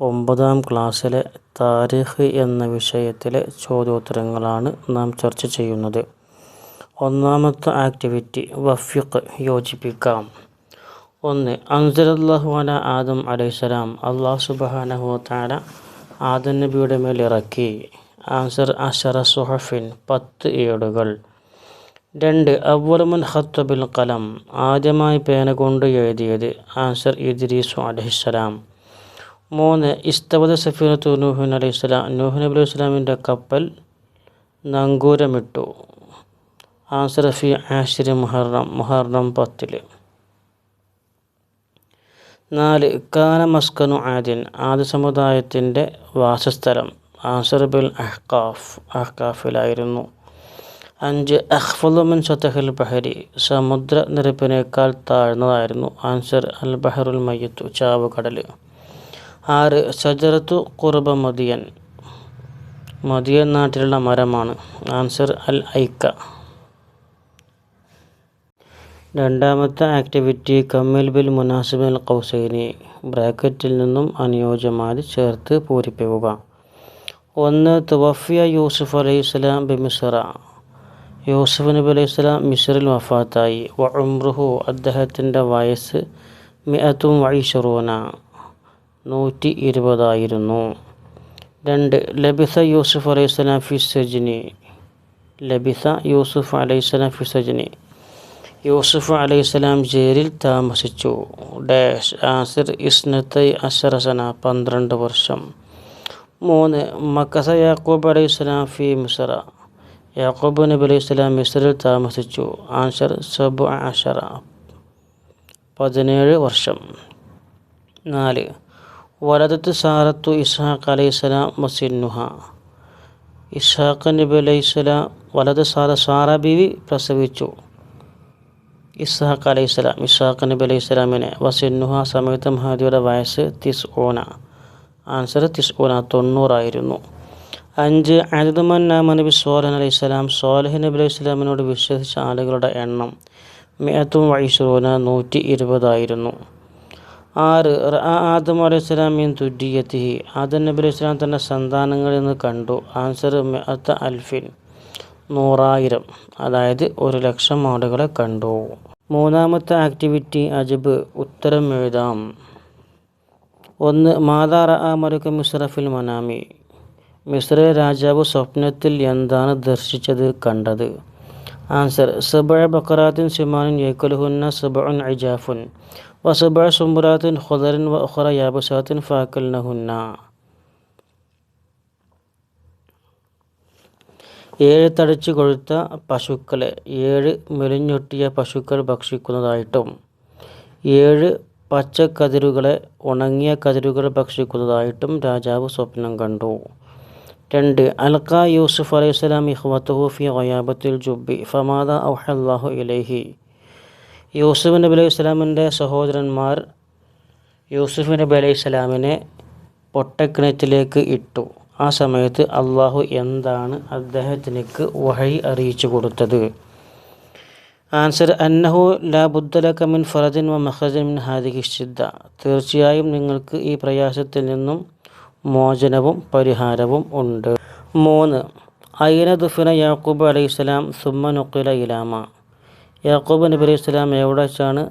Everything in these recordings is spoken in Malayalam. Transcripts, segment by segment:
ഒമ്പതാം ക്ലാസ്സിലെ താരിഖ് എന്ന വിഷയത്തിലെ ചോദ്യോത്തരങ്ങളാണ് നാം ചർച്ച ചെയ്യുന്നത്. ഒന്നാമത്തെ ആക്ടിവിറ്റി വഫിഖ് യോജിപ്പിക്കാം. ഒന്ന് അൻസലല്ലാഹു അല ആദം അലൈഹിസ്സലാം. അള്ളാഹു സുബഹാനഹു താര ആദം നബിയുടെ മേൽ ഇറക്കി. ആൻസർ അഷറ സുഹഫിൻ പത്ത് ഏടുകൾ. രണ്ട് അവലമുൻ ഹത്തബിൽ കലം ആദ്യമായി പേന കൊണ്ട് എഴുതിയത് ആൻസർ ഇദ്രീസു അലഹിസ്സലാം. മൂന്ന് ഇസ്തവത സഫീനത്തു നൂഹുൻ അലൈഹി സ്വലാം നൂഹ് നബി അലൈഹി സ്വലാമിന്റെ കപ്പൽ നങ്കൂരമിട്ടു. ആസറഫി ആഷിർ മുഹറം മുഹറം പത്തിൽ നാല് കാന മസ്കനു ആദിൻ ആദ്യ സമുദായത്തിന്റെ വാസസ്ഥലം ആസർ ബിൽ അഹ്കാഫ് അഹ്കാഫിലായിരുന്നു. അഞ്ച് അഹ്ഫുലുമിൻ സത്തഹൽ ബഹരി സമുദ്ര നിരപ്പിനേക്കാൾ താഴ്ന്നതായിരുന്നു ആൻസർ അൽ ബഹറുൽ മയ്യത്തു ചാവുകടൽ ആറ് ഷജറത്തു കുറുബ മദിയൻ. മദിയൻ നാട്ടിലുള്ള മരമാണ്. ആൻസർ അൽ ഐക്ക. രണ്ടാമത്തെ ആക്ടിവിറ്റി കമ്മിൽ ബിൽ മുനാസിബിൽ കൗസൈനി. ബ്രാക്കറ്റിൽ നിന്നും അനുയോജ്യമായി ചേർത്ത് പൂരിപ്പിക്കുക. ഒന്ന് തുവഫിയ യൂസുഫ് അലൈഹി സ്വലാം ബിമിസറ യൂസുഫ് നബി അലൈഹി സ്വലാം മിസറിൽ വഫാത്തായി. വ ഉംറുഹു അദ്ദേഹത്തിന്റെ വയസ്സ് മിഅത്തും വൈഷറൂന നൂറ്റി ഇരുപതായിരുന്നു രണ്ട് ലബിസ യൂസുഫ് അലൈഹി സ്വലാം ഫിസജിനി ലബിസ യൂസുഫ് അലൈഹി സ്വലാം ഫിസജിനി യൂസുഫ് അലൈഹി സ്വലാം ജയിലിൽ താമസിച്ചു. ഡാഷ് ആസിർ ഇസ്നത്തൈ അഷറസന പന്ത്രണ്ട് വർഷം. മൂന്ന് മക്കസ യാക്കൂബ് അലൈഹി സ്വലാം ഫി മിസറ. യാക്കൂബ് നബി അലൈഹി സ്വലാം മിസറിൽ താമസിച്ചു. ആൻസർ സബു അഷറ പതിനേഴ് വർഷം. നാല് വലതത്ത് സാറത്തു ഇസ്ഹാഖ് അലൈഹി സ്വലാം വസിന്നുഹ ഇസ്ഹാഖ് നബി അലൈഹി സ്വലാം വലത് സാറ സാറ ബീവി പ്രസവിച്ചു. ഇസ്ഹാഖ് അലൈഹി സ്വലാം ഇസ്ഹാഖ് നബി അലൈഹി സ്വലാമിനെ വസിന്നുഹ സമയത്ത് മഹാദിയുടെ വയസ്സ് തിസ് ഓന ആൻസർ തിസ് ഓന തൊണ്ണൂറായിരുന്നു. അഞ്ച് അജിദുമൻ നാമ നബി സോലഹൻ അലൈഹി സ്വലാം സോലഹ് നബി അലൈഹി സ്വലാമിനോട് വിശ്വസിച്ച ആളുകളുടെ എണ്ണം മേത്തും വൈഷറൂന നൂറ്റി ഇരുപതായിരുന്നു. ആറ്. ആദം അലൈഹി സ്വലാം മീൻ തുഡിയത്തിഹി ആദം നബി അലൈഹി സ്വലാം തന്റെ സന്താനങ്ങളിൽ നിന്ന് കണ്ടു. ആൻസർ മിഅത്ത അൽഫിൻ. നൂറായിരം. അതായത് ഒരു ലക്ഷം ആളുകളെ കണ്ടു. മൂന്നാമത്തെ ആക്ടിവിറ്റി അജബ്. ഉത്തരം എഴുതാം. ഒന്ന് മാതാറ ആ മരുക്ക മിസ്രഫിൽ മനാമി. മിസ്ര രാജാവ് സ്വപ്നത്തിൽ എന്താണ് ദർശിച്ചത് കണ്ടത്? ആൻസർ സബ ബക്കറാത്തിൻ സിമാനിൻ യേക്കുലുഹുന്ന സബഉൻ ഇജാഫുൻ. വസബഴ സുംബുറാത്തിൻ ഖുദറിൻ വ ഉഖറ യാബുസാത്തിൻ ഏഴ് തടിച്ചു കൊഴുത്ത പശുക്കളെ ഏഴ് മെലിഞ്ഞൊട്ടിയ പശുക്കൾ ഭക്ഷിക്കുന്നതായിട്ടും ഏഴ് പച്ചക്കതിരുകളെ ഉണങ്ങിയ കതിരുകൾ ഭക്ഷിക്കുന്നതായിട്ടും രാജാവ് സ്വപ്നം കണ്ടു. രണ്ട് അൽക്ക യൂസുഫ് അലൈഹി സ്വലാം ഇഹ്വത്തുഹു ഫി ഒയാബത്തിൽ ജുബി ഫമാദ ഔഹല്ലാഹു ഇലൈഹി. യൂസുഫ് നബി അലൈഹി സ്വലാമിന്റെ സഹോദരന്മാർ യൂസുഫ് നബി അലൈഹി സ്വലാമിനെ പൊട്ടക്കിണറ്റിലേക്ക് ഇട്ടു. ആ സമയത്ത് അള്ളാഹു എന്താണ് അദ്ദേഹത്തിനേക്ക് വഴി അറിയിച്ചു കൊടുത്തത്? ആൻസർ അന്നഹു ലാ ബുദ്ധലക്കമിൻ ഫറദിൻ വ മഹജൻ മിൻ ഷിദ്ദ തീർച്ചയായും നിങ്ങൾക്ക് ഈ പ്രയാസത്തിൽ നിന്നും മോചനവും പരിഹാരവും ഉണ്ട്. മൂന്ന് അയിന ദുഫിന യാക്കൂബ് അലൈഹി സ്വലാം നുക്കില ഇലാമ. യാക്കൂബ് നബി അലൈഹി സ്വലാം എവിടെ വെച്ചാണ്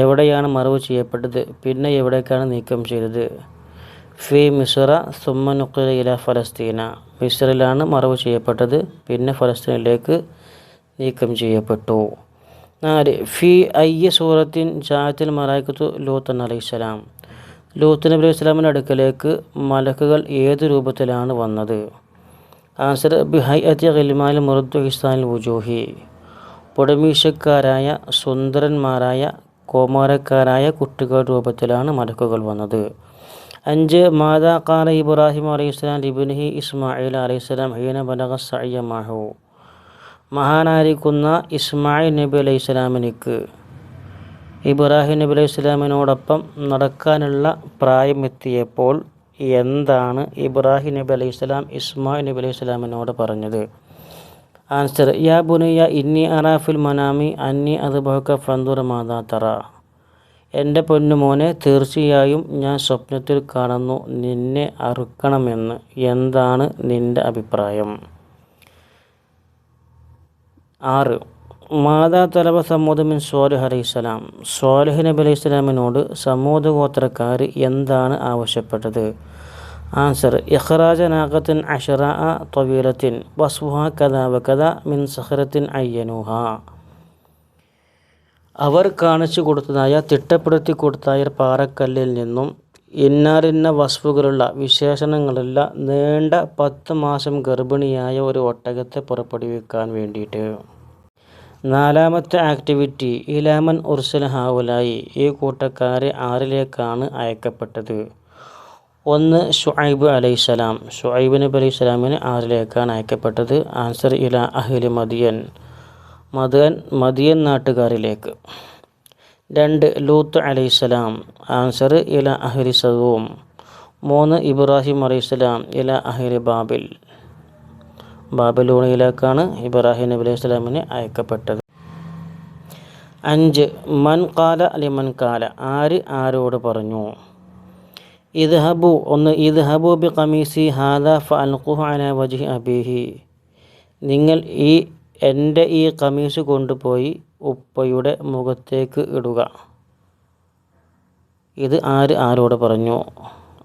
എവിടെയാണ് മറവ് ചെയ്യപ്പെട്ടത്? പിന്നെ എവിടേക്കാണ് നീക്കം ചെയ്തത്? ഫി മിസ്ര സുമ്മ നുക്കില ഇല ഫലസ്തീന. മിസ്രയിലാണ് മറവ് ചെയ്യപ്പെട്ടത്. പിന്നെ ഫലസ്തീനിലേക്ക് നീക്കം ചെയ്യപ്പെട്ടു. നാല് ഫി അയ്യ സൂറത്തിൻ ജാത്തിൽ മറായിക്കത്തു ലൂത്തൻ അലൈഹിസ്സലാം ലൂത്ത് നബി അലൈഹി സ്വലാമിന്റെ അടുക്കലേക്ക് മലക്കുകൾ ഏത് രൂപത്തിലാണ് വന്നത്? ആൻസർ ബിഹൈ അതി ഗിൽമാൽ മുറദ്ദു ഹിസ്താനിൽ വുജൂഹി. പൊടിമീശക്കാരായ സുന്ദരന്മാരായ കോമാരക്കാരായ കുട്ടികളുടെ രൂപത്തിലാണ് മലക്കുകൾ വന്നത്. അഞ്ച് മാതാ കാല ഇബ്രാഹിം അലൈഹി സ്വലാം ലിബിൻഹി ഇസ്മായിൽ അലൈഹി സ്വലാം ഹീന ബലക സയ്യമാഹു മഹാനായിരിക്കുന്ന ഇസ്മായിൽ നബി അലൈഹി സ്വലാമിനിക്ക് ഇബ്രാഹിം നബി അലൈഹി സ്വലാമിനോടൊപ്പം നടക്കാനുള്ള പ്രായമെത്തിയപ്പോൾ എന്താണ് ഇബ്രാഹിം നബി അലൈഹി സ്വലാം ഇസ്മായിൽ നബി അലൈഹി സ്വലാമിനോട് പറഞ്ഞത്? ആൻസർ യാ ബുനയ്യ ഇന്നി അറാഫിൽ മനാമി അന്നി അത് ബഹുക്ക ഫന്തുർ മാതാ തറ എന്റെ പൊന്നുമോനെ തീർച്ചയായും ഞാൻ സ്വപ്നത്തിൽ കാണുന്നു. നിന്നെ അറുക്കണമെന്ന്. എന്താണ് നിന്റെ അഭിപ്രായം? ആറ് മാതാ തലബ സമൂദമിൻ സ്വാലിഹ് അലൈഹിസ്സലാം സ്വാലിഹ് നബി അലൈഹി സ്വലാമിനോട് സമൂദ ഗോത്രക്കാർ എന്താണ് ആവശ്യപ്പെട്ടത്? ആൻസർ ഇഹ്റാജ നാഗത്തിൻ അഷറ തൊവീലത്തിൻ വസ്വുഹ കഥ വകഥ മിൻ സഹറത്തിൻ അയ്യനുഹ. അവർ കാണിച്ചു കൊടുത്തതായ തിട്ടപ്പെടുത്തി കൊടുത്തായ പാറക്കല്ലിൽ നിന്നും ഇന്നാലിന്ന വസ്തുക്കളുള്ള വിശേഷണങ്ങളുള്ള നീണ്ട പത്ത് മാസം ഗർഭിണിയായ ഒരു ഒട്ടകത്തെ പുറപ്പെടുവിക്കാൻ വേണ്ടിയിട്ട്. നാലാമത്തെ ആക്ടിവിറ്റി ഇലാമൻ ഉർസൽ ഹാവുലായി ഈ കൂട്ടക്കാരെ ആറിലേക്കാണ് അയക്കപ്പെട്ടത്. ഒന്ന് ഷുഐബ് അലൈഹിസ്സലാം ഷുഐബ് നബി അലൈഹി സ്വലാമിന് ആറിലേക്കാണ് അയക്കപ്പെട്ടത്. ആൻസർ ഇല അഹ്ലി മദിയൻ. മദൻ മദിയൻ നാട്ടുകാരിലേക്ക്. രണ്ട് ലൂത്ത് അലൈഹിസ്സലാം ആൻസർ ഇല അഹ്ലി സദൂം. മൂന്ന് ഇബ്രാഹിം അലൈഹിസ്സലാം ഇല അഹ്ലി ബാബിൽ. ബാബിലൂണിയിലേക്കാണ് ഇബ്രാഹിം നബി അലൈഹി സ്വലാമിന് അയക്കപ്പെട്ടത്. അഞ്ച് മൻ കാല അലിമൻ കാല ആര് ആരോട് പറഞ്ഞു? ഇത് ഹബു ഒന്ന് ഇത് ഹബു ബി കമീസി ഹാദ ഫ അൽഖുഹു വജി അബിഹി. നിങ്ങൾ ഈ എന്റെ ഈ കമീസ് കൊണ്ടുപോയി ഉപ്പയുടെ മുഖത്തേക്ക് ഇടുക. ഇത് ആര് ആരോട് പറഞ്ഞു?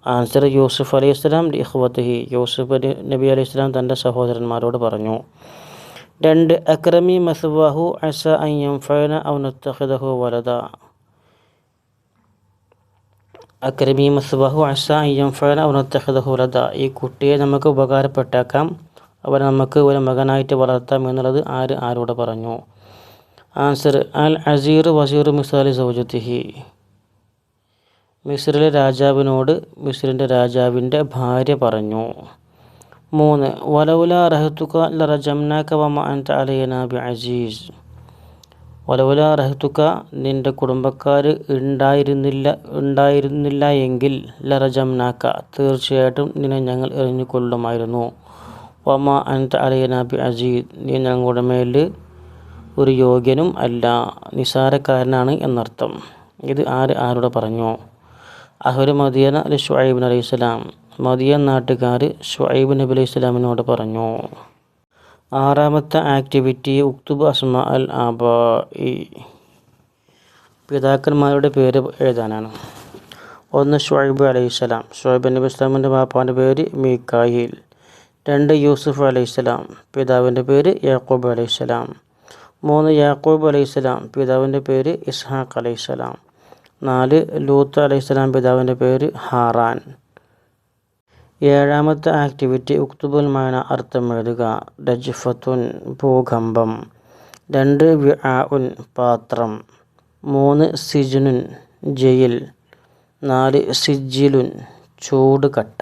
ആൻസർ യൂസുഫ് അലൈഹി ഇസ്ലാം ഇഹ്വത്തഹി യൂസുഫ് നബി അലൈഹി ഇസ്ലാം തന്റെ സഹോദരന്മാരോട് പറഞ്ഞു രണ്ട് അക്രമി മസ്വാഹു അസ അയ്യം ഫൈന ഔനത്തഹദഹു വലത അക്രമി മസ്വാഹു അസ അയ്യം ഫൈന ഔനത്തഹദഹു വലത ഈ കുട്ടിയെ നമുക്ക് ഉപകാരപ്പെട്ടേക്കാം. അവരെ നമുക്ക് ഒരു മകനായിട്ട് വളർത്താം എന്നുള്ളത് ആര് ആരോട് പറഞ്ഞു? ആൻസർ അൽ അസീർ വസീർ മിസാലി സൗജത്തിഹി. മിസ്രിലെ രാജാവിനോട് മിസ്രിന്റെ രാജാവിന്റെ ഭാര്യ പറഞ്ഞു. മൂന്ന് വലവുല റഹത്തുക ലറജംനാക്ക വമ അൻത അലയന അസീസ്. വലവുല റഹത്തുക നിന്റെ കുടുംബക്കാർ ഉണ്ടായിരുന്നില്ല ഉണ്ടായിരുന്നില്ല എങ്കിൽ ലറജംനാക്ക. തീർച്ചയായിട്ടും നിന്നെ ഞങ്ങൾ എറിഞ്ഞുകൊള്ളുമായിരുന്നു. വമ അൻത അലയന ബി അസീദ് നീ ഞങ്ങളുടെ മേൽ ഒരു യോഗ്യനും അല്ല നിസാരക്കാരനാണ് എന്നർത്ഥം. ഇത് ആര് ആരോട് പറഞ്ഞു? അഹുർ മദിയന അലി ഷുഹൈബ് അലൈഹി സ്വലാം. മദിയൻ നാട്ടുകാർ ഷുഹൈബ് നബി അലൈഹി സ്വലാമിനോട് പറഞ്ഞു. ആറാമത്തെ ആക്ടിവിറ്റി ഉക്തുബ് അസ്മ അൽ ആബായി പിതാക്കന്മാരുടെ പേര് എഴുതാനാണ്. ഒന്ന് ഷുഹൈബ് അലൈഹി സ്വലാം. ഷുഐബ് നബി ഇസ്ലാമിന്റെ ബാപ്പാന്റെ പേര് മീക്കായിൽ രണ്ട് യൂസുഫ് അലൈഹി സ്വലാം. പിതാവിന്റെ പേര് യാക്കൂബ് അലൈഹി സ്വലാം. മൂന്ന് യാക്കൂബ് അലൈഹി സ്വലാം. പിതാവിന്റെ പേര് ഇസ്ഹാഖ് അലൈഹി സ്വലാം. നാല് ലൂത്ത് അലൈഹി സ്വലാം. പിതാവിന്റെ പേര് ഹാറാൻ. ഏഴാമത്തെ ആക്ടിവിറ്റി ഉക്തുബുൽ മാന അർത്ഥം എഴുതുക. രജ്ഫത്തുൻ ഭൂകമ്പം. രണ്ട് വിആഉൻ പാത്രം. മൂന്ന് സിജുനുൻ ജയിൽ. നാല് സിജിലുൻ ചൂട് കട്ട